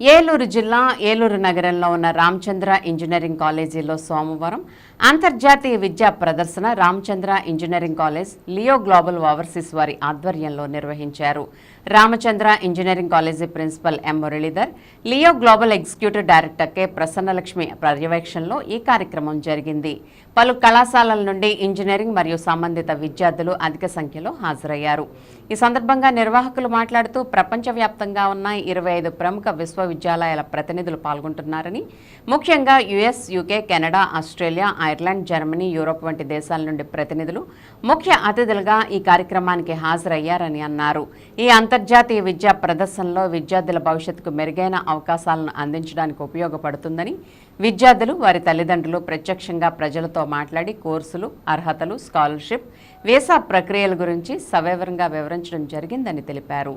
ఏలూరు జిల్లా ఏలూరు నగరంలో ఉన్న రామచంద్ర ఇంజనీరింగ్ కాలేజీలో సోమవారం అంతర్జాతీయ విద్యా ప్రదర్శన Ramachandra engineering college Leo global overseas వారి ఆధ్వర్యంలో నిర్వహించారు. Ramachandra engineering college principal M Muralidhar Leo global executive director K Prasannalakshmi పర్యవేక్షణలో ఈ కార్యక్రమం జరిగింది. పలు కళాశాలల నుండి ఇంజనీరింగ్ మరియు సంబంధిత విద్యార్థులు అధిక సంఖ్యలో హాజరయ్యారు. ఈ సందర్భంగా నిర్వాహకులు మాట్లాడుతూ ప్రపంచవ్యాప్తంగా ఉన్న ఇరవై ఐదు ప్రముఖ విశ్వవిద్యాలయాల ప్రతినిధులు పాల్గొంటున్నారని ముఖ్యంగా US UK Canada Australia Ireland Germany Europe వంటి దేశాల నుండి ప్రతినిధులు ముఖ్య అతిథులుగా ఈ కార్యక్రమానికి హాజరయ్యారని అన్నారు. ఈ అంతర్జాతీయ విద్యా ప్రదర్శనలో విద్యార్థుల భవిష్యత్తుకు మెరుగైన అవకాశాలను అందించడానికి ఉపయోగపడుతుందని విద్యార్థులు వారి తల్లిదండ్రులు ప్రత్యక్షంగా ప్రజలతో మాట్లాడి కోర్సులు అర్హతలు స్కాలర్షిప్ వీసా ప్రక్రియల గురించి సవివరంగా వివరించడం జరిగిందని తెలిపారు.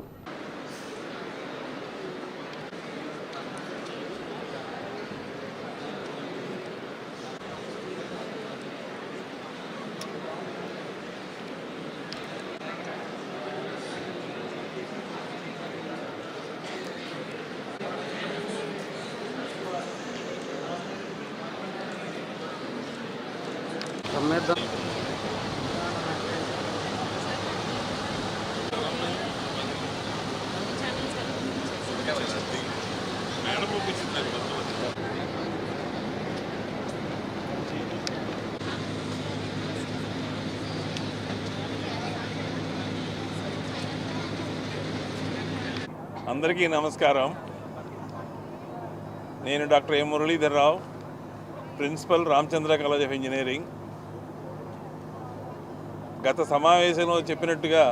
అమ్మేద్దాం. అందరికీ నమస్కారం. నేను doctor A Muralidhar Rao principal Ramachandra college of engineering. గత సమావేశంలో చెప్పినట్టుగా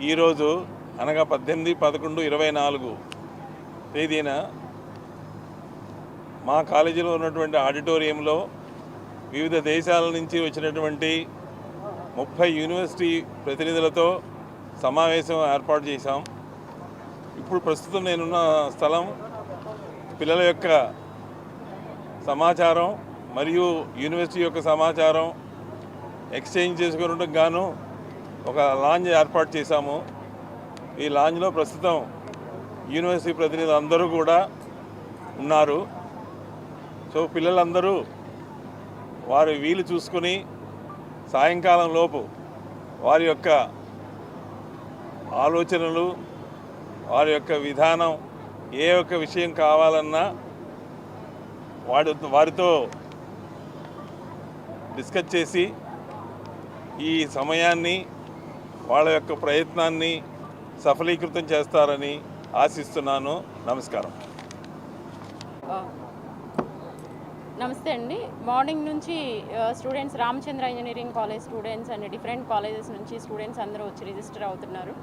ఈరోజు అనగా పద్దెనిమిది పదకొండు ఇరవై నాలుగు తేదీన మా కాలేజీలో ఉన్నటువంటి ఆడిటోరియంలో వివిధ దేశాల నుంచి వచ్చినటువంటి ముప్పై యూనివర్సిటీ ప్రతినిధులతో సమావేశం ఏర్పాటు చేశాం. ఇప్పుడు ప్రస్తుతం నేనున్న స్థలం పిల్లల యొక్క సమాచారం మరియు యూనివర్సిటీ యొక్క సమాచారం ఎక్స్చేంజ్ చేసుకోవడానికి గాను ఒక లాంజ్ ఏర్పాటు చేశాము. ఈ లాంజ్లో ప్రస్తుతం యూనివర్సిటీ ప్రతినిధులు అందరూ కూడా ఉన్నారు. సో పిల్లలందరూ వారి వీలు చూసుకొని సాయంకాలం లోపు వారి యొక్క ఆలోచనలు వారి యొక్క విధానం ఏ ఒక్క విషయం కావాలన్నా వాడి వారితో డిస్కస్ చేసి ఈ సమయాన్ని వాళ్ళ యొక్క ప్రయత్నాన్ని సఫలీకృతం చేస్తారని ఆశిస్తున్నాను. నమస్కారం. నమస్తే అండి. మార్నింగ్ నుంచి students Ramachandra engineering college students and different colleges నుంచి స్టూడెంట్స్ అందరూ వచ్చి రిజిస్టర్ అవుతున్నారు.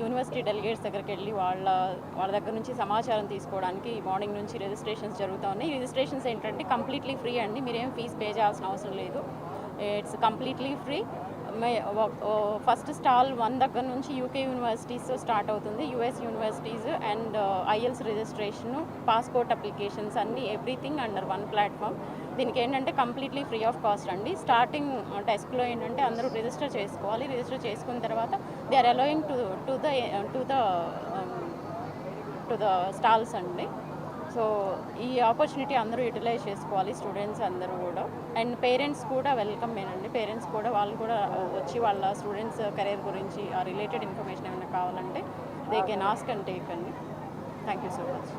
యూనివర్సిటీ డెలిగేట్స్ దగ్గరికి వెళ్ళి వాళ్ళ వాళ్ళ దగ్గర నుంచి సమాచారం తీసుకోవడానికి మార్నింగ్ నుంచి రిజిస్ట్రేషన్స్ జరుగుతూ ఉన్నాయి. రిజిస్ట్రేషన్స్ ఏంటంటే కంప్లీట్లీ ఫ్రీ అండి. మీరేం ఫీజు పే చేయాల్సిన అవసరం లేదు. It's completely free first stall one దగ్గర నుంచి యూకే యూనివర్సిటీస్ స్టార్ట్ అవుతుంది. US universities and IELTS registration passport applications అన్ని ఎవ్రీథింగ్ అండర్ వన్ ప్లాట్ఫామ్ దీనికి ఏంటంటే కంప్లీట్లీ ఫ్రీ ఆఫ్ కాస్ట్ అండి. స్టార్టింగ్ టెస్ట్లో ఏంటంటే అందరూ రిజిస్టర్ చేసుకోవాలి. రిజిస్టర్ చేసుకున్న తర్వాత they are allowing to to the to the to the stalls అండి. సో ఈ ఆపర్చునిటీ అందరూ యూటిలైజ్ చేసుకోవాలి స్టూడెంట్స్ అందరూ కూడా. అండ్ పేరెంట్స్ కూడా వెల్కమ్ మేనండి పేరెంట్స్ కూడా వాళ్ళు కూడా వచ్చి వాళ్ళ స్టూడెంట్స్ కెరీర్ గురించి ఆ రిలేటెడ్ ఇన్ఫర్మేషన్ ఏమైనా కావాలంటే they can ask and take అండి. Thank you so much